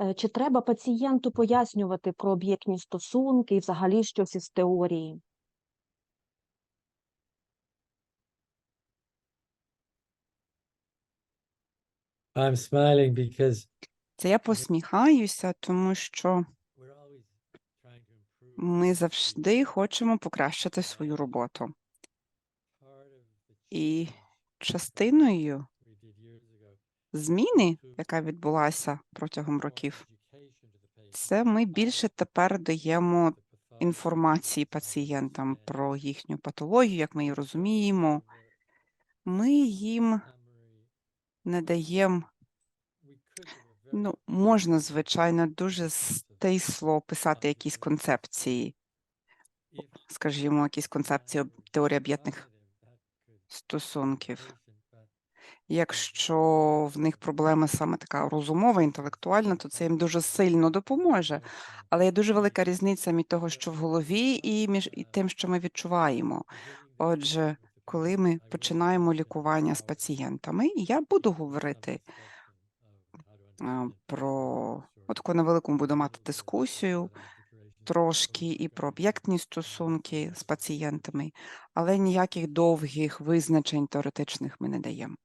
Е, Чи треба пацієнту пояснювати про об'єктні стосунки і взагалі щось із теорії? I'm smiling because Це я посміхаюся, тому що we're always trying to improve. ми завжди хочемо покращити свою роботу. Part of the І частиною зміни, яка відбулася протягом років, це ми більше тепер даємо інформації пацієнтам про їхню патологію, як ми її розуміємо. Ми їм не даємо, ну, можна, звичайно, дуже стисло описати якісь концепції, скажімо, якісь концепції теорії об'єднаних стосунків. Якщо в них проблема саме така розумова, інтелектуальна, то це їм дуже сильно допоможе. Але є дуже велика різниця між того, що в голові, і між і тим, що ми відчуваємо. Отже, коли ми починаємо лікування з пацієнтами, я буду говорити про таку невелику буду мати дискусію трошки і про об'єктні стосунки з пацієнтами, але ніяких довгих визначень теоретичних ми не даємо.